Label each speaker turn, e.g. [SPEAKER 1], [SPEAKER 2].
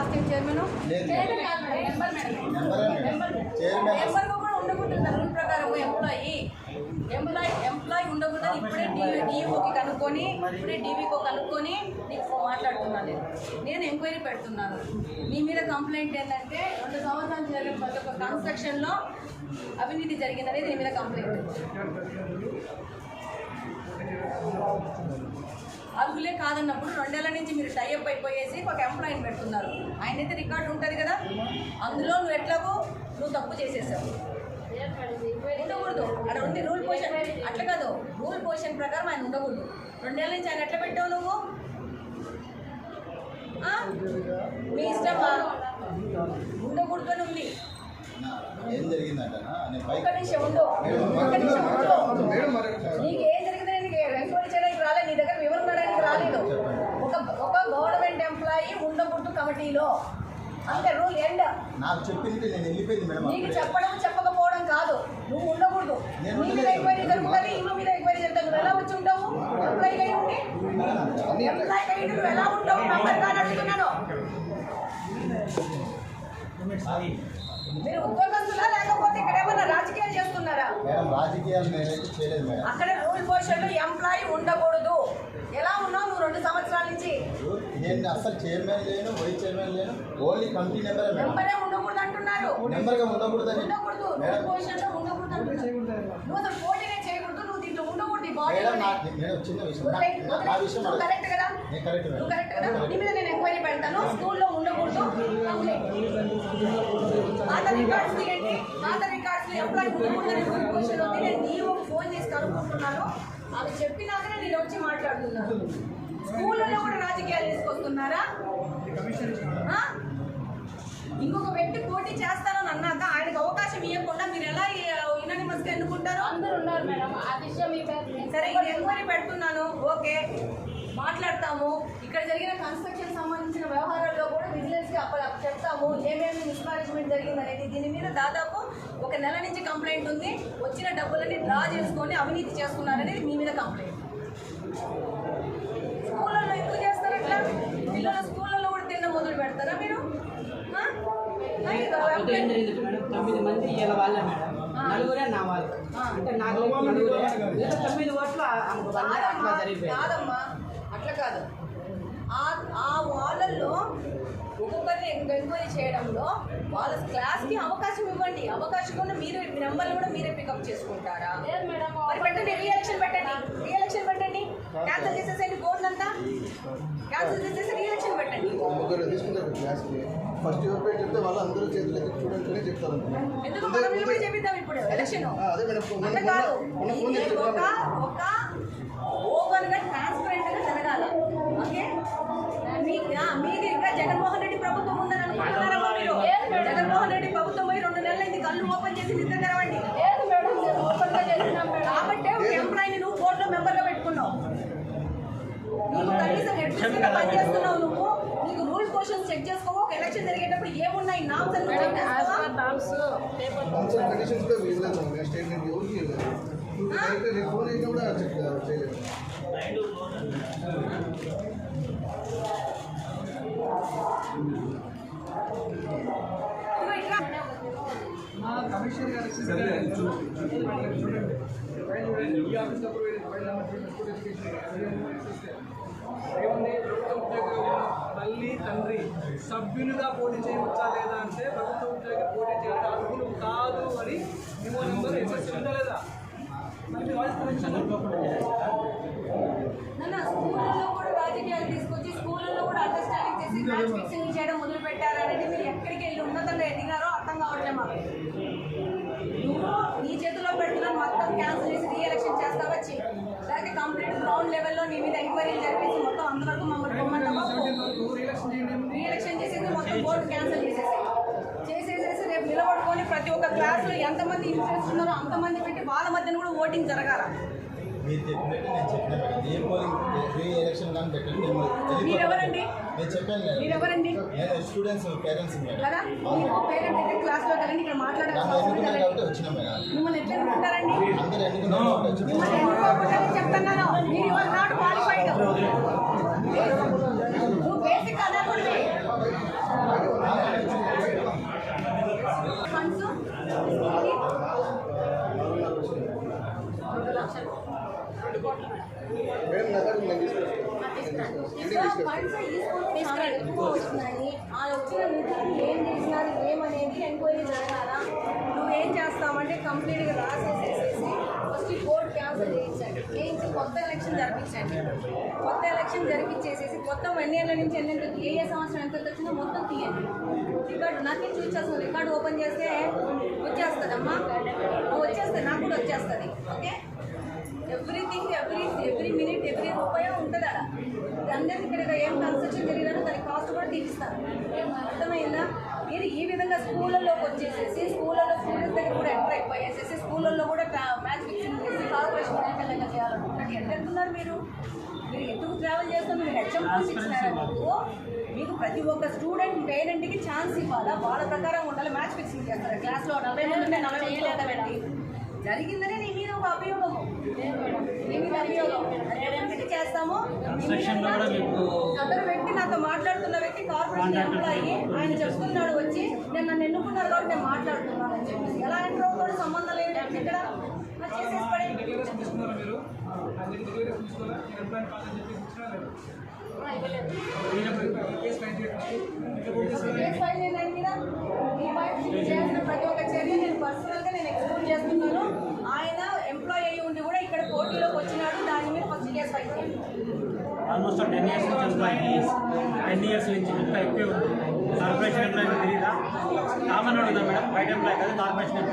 [SPEAKER 1] Last time chairman
[SPEAKER 2] లేదు.
[SPEAKER 1] Chairman కాదు madam member madam
[SPEAKER 2] మెంబరే మేడం.
[SPEAKER 1] Member
[SPEAKER 2] chairman.
[SPEAKER 1] మెంబర్ కూడా ఉండకూడదు రూల్ ప్రకారం ఎంప్లాయీ ఎంప్లాయీ ఎంప్లాయీ ఉండకూడదు ఇప్పుడే డీవీ డీఓకి కనుక్కొని ఇప్పుడే డీవీకో కనుక్కొని నీకు మాట్లాడుతున్నాను నేను నేను ఎంక్వైరీ పెడుతున్నాను నీ మీద కంప్లైంట్ ఏంటంటే రెండు సంవత్సరాలు జరిగిన ప్రతి ఒక్క కన్స్ట్రక్షన్లో అవినీతి జరిగిందనేది నీ మీద కంప్లైంట్ అర్హులే కాదన్నప్పుడు రెండేళ్ళ నుంచి మీరు టైఅప్ అయిపోయేసి ఒక ఎంప్లాయీని పెడుతున్నారు. ఆయన అయితే రికార్డు ఉంటుంది కదా? అందులో నువ్వు ఎట్లాగో నువ్వు తప్పు చేసేసావు. ఉండకూడదు. అక్కడ ఉంది రూల్ పొజిషన్ అట్లా కాదు. రూల్ పొజిషన్ ప్రకారం ఆయన ఉండకూడదు. రెండేళ్ళ నుంచి ఆయన ఎట్లా పెట్టావు నువ్వు? మీ ఇష్టమా? ఉండకూడదు అని ఉంది.
[SPEAKER 2] ఏం మేడం
[SPEAKER 1] నీకు ఏం జరిగిందని నీకు ఎంక్వైరీ చేయడానికి రాలేదు నీ దగ్గర వివరణ ఇవ్వడానికి రాలేదు. ఒక ఒక గవర్నమెంట్ ఎంప్లాయీ ఉండకూడదు కమిటీలో. అంతే రూల్ ఎండ్.
[SPEAKER 2] నాకు చెప్పింది నేను వెళ్ళిపోయింది మేడం
[SPEAKER 1] నీకు. చెప్పడం చెప్పకపోవడం కాదు నువ్వు ఉండకూడదు.
[SPEAKER 2] నేను
[SPEAKER 1] నీ మీద. ఎంక్వైరీ జరుగుతుంది ఈమె మీద ఎంక్వైరీ జరుగుతుంది. నువ్వు ఎలా వచ్చి ఉంటావు ఎంప్లాయీ అయి ఉండి ఎంప్లాయీ అయి నువ్వు ఎలా మీరు ఉద్యోగస్తులా? లేకపోతే ఇక్కడ ఏమన్నా రాజకీయాలు చేస్తున్నారా?
[SPEAKER 2] మేడం రాజకీయాలు నేనైతే చేయలేదు మేడం.
[SPEAKER 1] అక్కడ రూల్ పొజిషన్లో ఎంప్లాయీ ఉండకూడదు. ఎలా ఉన్నావు నువ్వు రెండు సంవత్సరాల నుంచి?
[SPEAKER 2] నేను అసలు చైర్మన్ లేను వైస్ చైర్మన్ లేను ఓన్లీ కమిటీ నెంబరే
[SPEAKER 1] నెంబరే ఉండకూడదు అంటున్నారు
[SPEAKER 2] నెంబర్గా ఉండకూడదని.
[SPEAKER 1] ఉండకూడదు రూల్
[SPEAKER 2] మేడం.
[SPEAKER 1] పొజిషన్లో ఉండకూడదు అంటున్నారు నువ్వు అసలు పోటీనే చేయకూడదు నువ్వు దీంట్లో ఉండకూడదు ఈ బాడీ
[SPEAKER 2] మేడం నా మేడం చిన్న విషయం. నా- నా- నా విషయం
[SPEAKER 1] నువ్వు
[SPEAKER 2] అడగ-
[SPEAKER 1] కరెక్ట్ కదా?
[SPEAKER 2] నేను కరెక్ట్ మేడం
[SPEAKER 1] నువ్వు కరెక్ట్ కదా? నీ మీద నేను ఎంక్వైరీ పెడతాను. స్కూల్లో ఉండకూడదు. పాత రికార్డ్స్ తీయండి. పాత రికార్డ్స్ ఎంప్లాయీ ఉండకూడదని రూల్ పొజిషన్ ఉంది. నేను నీవు ఫోన్ చేసి కనుక్కుంటున్నాను. అవి చెప్పినాకనే నేను వచ్చి మాట్లాడుతున్నాను. స్కూళ్ళలో కూడా రాజకీయాలు తీసుకొస్తున్నారా? ఇంకొక వ్యక్తి పోటీ చేస్తానని అన్నాక ఆయనకు అవకాశం ఇవ్వకుండా మీరు ఎలా యునానిమస్గా ఎన్నుకుంటారు
[SPEAKER 3] అందరు ఉన్నారు మేడం ఆ విషయం మీ పేరు
[SPEAKER 1] సరే ఇక్కడ ఎంక్వైరీ పెడుతున్నాను. ఓకే. మాట్లాడతాము. ఇక్కడ జరిగిన కన్స్ట్రక్షన్ సంబంధించిన వ్యవహారాల్లో కూడా విజిలెన్స్కి అప్పుడు చెప్తాము. ఏమేమి మిస్మానేజ్మెంట్ జరిగింది అనేది దీని మీద దాదాపు ఒక నెల నుంచి కంప్లైంట్ ఉంది. వచ్చిన డబ్బులని డ్రా చేసుకొని అవినీతి చేస్తున్నారనేది మీ మీద కంప్లైంట్. స్కూళ్ళల్లో ఎందుకు చేస్తారు అట్లా పిల్లలు స్కూళ్ళల్లో కూడా తిన్న మొదలు పెడతారా మీరు?
[SPEAKER 4] తొమ్మిది మంది వాళ్ళే మేడం. నలుగురే నా వాళ్ళు అంటే నాకు నలుగురే. తొమ్మిది ఓట్లు అట్లా
[SPEAKER 1] కాదమ్మా,
[SPEAKER 4] జరిగిపోయింది
[SPEAKER 1] కాదమ్మా అట్లా కాదు. ఆ ఆ వాళ్ళల్లో ఒక్కొక్కరిని ఎంక్వైరీ చేయడంలో వాళ్ళ క్లాస్కి అవకాశం ఇవ్వండి. అవకాశం కూడా మీరు మీ నెంబర్లు కూడా మీరే పికప్ చేసుకుంటారా? మరి పెట్టండి రీఎలక్షన్ పెట్టండి. రీఎలక్షన్ పెట్టండి. క్యాన్సిల్ చేసేసేయండి బోర్డు అంతా. క్యాన్సిల్ చేసేసి రీఎలక్షన్ పెట్టండి.
[SPEAKER 5] ఫస్ట్ ఎవరు పేరు చెప్తే వాళ్ళు అందరూ చేతులు ఎత్తి చూడండి చెప్తారు
[SPEAKER 1] ఎందుకు మనం నిలబడి చేపిద్దాం ఇప్పుడు? ఎలక్షన్
[SPEAKER 5] అదే మేడం
[SPEAKER 1] ఒక
[SPEAKER 5] చెప్పాను
[SPEAKER 1] ఒక ఓపెన్గా ట్రాన్స్పరెంట్గా జరగాలి. ఓకే? మీ- మీది ఇంకా జగన్మోహన్ రెడ్డి ప్రభుత్వం ఉందని అనుకుంటున్నారా మీరు జగన్మోహన్ రెడ్డి ప్రభుత్వం పోయి రెండు నెలలైంది కళ్ళు ఓపెన్ చేసి నిద్ర తెరవండి
[SPEAKER 3] లేదు మేడం మేము ఓపెన్గా చేసినాం మేడం.
[SPEAKER 1] కాబట్టి ఒక ఎంప్లాయీని నువ్వు బోర్డులో మెంబర్గా పెట్టుకున్నావు. నీకు కనీసం నువ్వు నీకు రూల్స్ క్వశ్చన్స్ చెక్ చేసుకోవు ఒక ఎలక్షన్ జరిగేటప్పుడు ఏమున్నాయి నామ్స్ అని
[SPEAKER 3] madam as? Per norms paper
[SPEAKER 5] consult conditions కూడా ఇవ్వలేదు మేడం స్టేట్మెంట్ ఎవరికి ఇవ్వలేదు డైరెక్ట్ నేను ఫోన్ చేసినా కూడా చెక్ చేయలేదు.
[SPEAKER 1] ఇదిగో ఇట్లా
[SPEAKER 6] మా కమిషనర్ గారికి చూడండి ఈ ఆఫీస్లో కూడా ఫైల్ నెంబర్ స్కూల్ ఎడ్యుకేషన్ ఏముంది ప్రభుత్వ ఉద్యోగం తల్లి తండ్రి సభ్యులుగా పోటీ చేయవచ్చా లేదా అంటే ప్రభుత్వ ఉద్యోగి పోటీ చేయడం అర్హులు కాదు అని మేము నెంబర్ ఎస్ఎస్సీ ఉందా లేదా
[SPEAKER 1] రాజకీయాలు తీసుకొచ్చి స్కూళ్ళలో కూడా అండర్స్టాండింగ్ చేసి చేయడం మొదలు పెట్టారనేది మీరు ఎక్కడికి వెళ్ళి ఉన్నతంగా ఎదిగారో అర్థం కావట్లే మాకు నువ్వు నీ చేతిలో పెడుతున్న మొత్తం క్యాన్సిల్ చేసి రీఎలక్షన్ చేస్తావా వచ్చి లేకపోతే కంప్లీట్ గ్రౌండ్ లెవెల్లో నీ మీద ఎంక్వైరీలు జరిపేసి మొత్తం అంతవరకు మమ్మల్ని పొమ్మంటావా
[SPEAKER 6] వరకు రీఎలక్షన్ చేయండి
[SPEAKER 1] రీఎలక్షన్ చేసేసి మొత్తం బోర్డు క్యాన్సిల్ చేసేసి చేసేసేసి రేపు నిలబడుకొని ప్రతి ఒక్క క్లాసులో ఎంతమంది ఇంట్రెస్ట్ ఉన్నారో అంతమంది పెట్టి వాళ్ళ మధ్యన కూడా ఓటింగ్ జరగాల.
[SPEAKER 2] మీరు చెప్పినట్టు నేను చెప్పిన మేడం ఏ పోలింగ్ రీ ఎలక్షన్ కానీ పెట్టండి మేము వెళ్ళిపోతాం.
[SPEAKER 1] మీరెవరండి?
[SPEAKER 2] నేను చెప్పాను కదా.
[SPEAKER 1] మీరెవరండి?
[SPEAKER 2] నేను స్టూడెంట్స్ పేరెంట్స్ మేడం
[SPEAKER 1] కదా? మీరు పేరెంట్ అయితే క్లాస్లో కదండి ఇక్కడ మాట్లాడాల్సిన
[SPEAKER 2] నన్ను
[SPEAKER 1] అవసరం
[SPEAKER 2] ఎన్నుకున్నారు
[SPEAKER 1] లేదండి
[SPEAKER 2] కాబట్టి వచ్చినాం మేడం
[SPEAKER 1] మిమ్మల్ని ఎట్లా ఎన్నుకుంటారండి?
[SPEAKER 2] అందరూ ఎన్నుకున్నారు కాబట్టి వచ్చినాం.
[SPEAKER 1] మిమ్మల్ని ఎన్నుకోకూడదని చెప్తున్నాను మీరు ఇవాళ నాట్ క్వాలిఫైడ్ నువ్వేం చేస్తామంటే కంప్లీట్గా రాసేసేసేసి ఫస్ట్ బోర్డు క్యాన్సిల్ చేయించండి చేయించి కొత్త ఎలక్షన్ జరిపించండి కొత్త ఎలక్షన్ జరిపించేసేసి మొత్తం ఎన్నేళ్ళ నుంచి ఎన్నెంత ఏ ఏ సంవత్సరం ఎంత వచ్చిందో మొత్తం తీయండి. రికార్డు నాకే చూపించాల్సిన రికార్డు ఓపెన్ చేస్తే వచ్చేస్తుందమ్మా వచ్చేస్తుంది నాకు కూడా వచ్చేస్తుంది okay? Everything every every minute every రూపాయి ఉంటుంది అక్కడ అందరికి ఇక్కడ ఏం కన్స్ట్రక్షన్ జరిగినారో దాని కాస్ట్ కూడా తీపిస్తారు అర్థమైందా? మీరు ఈ విధంగా స్కూళ్ళలోకి వచ్చేసేసి స్కూళ్ళలో స్టూడెంట్స్ దగ్గర కూడా ఎంటర్ అయిపోయేసేసి స్కూళ్ళల్లో కూడా మ్యాచ్ ఫిక్సింగ్ చేసి కార్పొరేషన్ ఎన్నికలంగా చేయాలనుకుంటున్నారు ఎంత వెళ్తున్నారు మీరు? మీరు ఎందుకు ట్రావెల్ చేస్తున్నారు? మీరు హెచ్ఎం ఇచ్చినారా. మీకు. ప్రతి ఒక్క స్టూడెంట్ పేరెంట్కి ఛాన్స్ ఇవ్వాలా? వాళ్ళ ప్రకారం ఉండాలి మ్యాచ్ ఫిక్సింగ్ చేస్తారు? క్లాస్లో నలభై మంది ఉంటే నలభై మంది జరిగిందని నీ మీద ఒక అభియోగము. నీ మీద అభియోగం. చేస్తామో? అతను వ్యక్తి నాతో మాట్లాడుతున్న వ్యక్తి కార్పొరేషన్ ఎంప్లాయీ ఆయన చెప్తున్నాడు వచ్చి నేను నన్ను ఎన్నుకున్నారు కాబట్టి నేను మాట్లాడుతున్నాను అని చెప్పేసి. ఎలా ఎంటర్ అవుతాడు సంబంధం లేదు ఇక్కడ?
[SPEAKER 6] ఆయన నేను ఎంప్లాయ్
[SPEAKER 1] ప్రతి ఒక్క చర్య నేను పర్సనల్గా నేను చేస్తున్నాను ఆయన ఎంప్లాయ్ అయ్యి ఉండి కూడా ఇక్కడ పోటీలోకి వచ్చినాడు దాని మీద first case file
[SPEAKER 7] almost ten years నుంచి ఎంప్లాయీ టెన్ ఇయర్స్ నుంచి ఇంత ఎక్కువ ఉంది. కార్పొరేషన్ ఎంప్లాయీ తెలియదా కామన్ అడుగుదా మేడం? బయట ఎంప్లాయీ కదా కార్పొరేషన్